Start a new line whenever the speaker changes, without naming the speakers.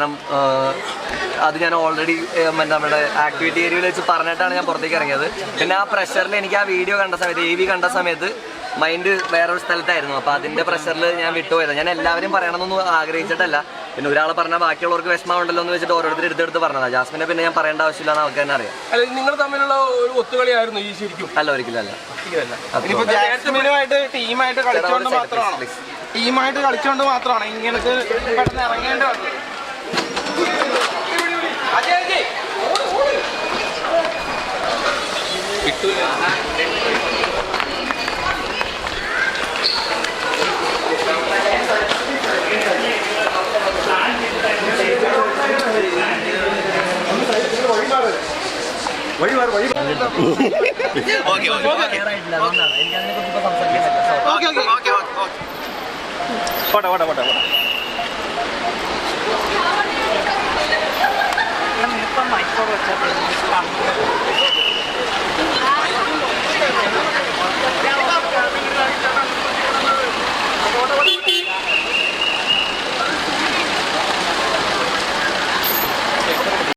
കാരണം അത് ഞാൻ ഓൾറെഡി നമ്മുടെ ആക്ടിവിറ്റി ഏരിയയിൽ വെച്ച് പറഞ്ഞിട്ടാണ് ഞാൻ പുറത്തേക്ക് ഇറങ്ങിയത്. പിന്നെ ആ പ്രഷറിൽ എനിക്ക് ആ വീഡിയോ കണ്ട സമയത്ത് എ വി കണ്ട സമയത്ത് മൈൻഡ് വേറൊരു സ്ഥലത്തായിരുന്നു. അപ്പോൾ അതിന്റെ പ്രഷറിൽ ഞാൻ വിട്ടുപോയത്. ഞാൻ എല്ലാവരും പറയണമെന്നൊന്നും ആഗ്രഹിച്ചിട്ടല്ല. പിന്നെ ഒരാൾ പറഞ്ഞാൽ ബാക്കിയുള്ളവർക്ക് വിഷമമുണ്ടല്ലോ എന്ന് വെച്ചിട്ട് ഓരോരുത്തർ എടുത്തെടുത്ത് പറഞ്ഞതാണ് ജാസ്മിനെ പിന്നെ ഞാൻ പറയേണ്ട ആവശ്യമില്ല എന്ന് അവർക്ക് തന്നെ അറിയാം.
അല്ല നിങ്ങൾ തമ്മിലുള്ള ഒരു ഒത്തുകളിയായിരുന്നു ഈ ശരിക്കും?
അല്ല
ഒരിക്കലല്ല ടീമായിട്ട് കളിച്ചോണ്ട് മാത്രമാണ്? ടീമായിട്ട് കളിച്ചോണ്ട് മാത്രമാണ് ഇങ്ങനത്തെ ഇറങ്ങേണ്ടി വന്നത്
അതുകൊണ്ടാണ് okay okay okay okay okay.
പോട്ടെ പോട്ടെ പോട്ടെ പോട്ടെ.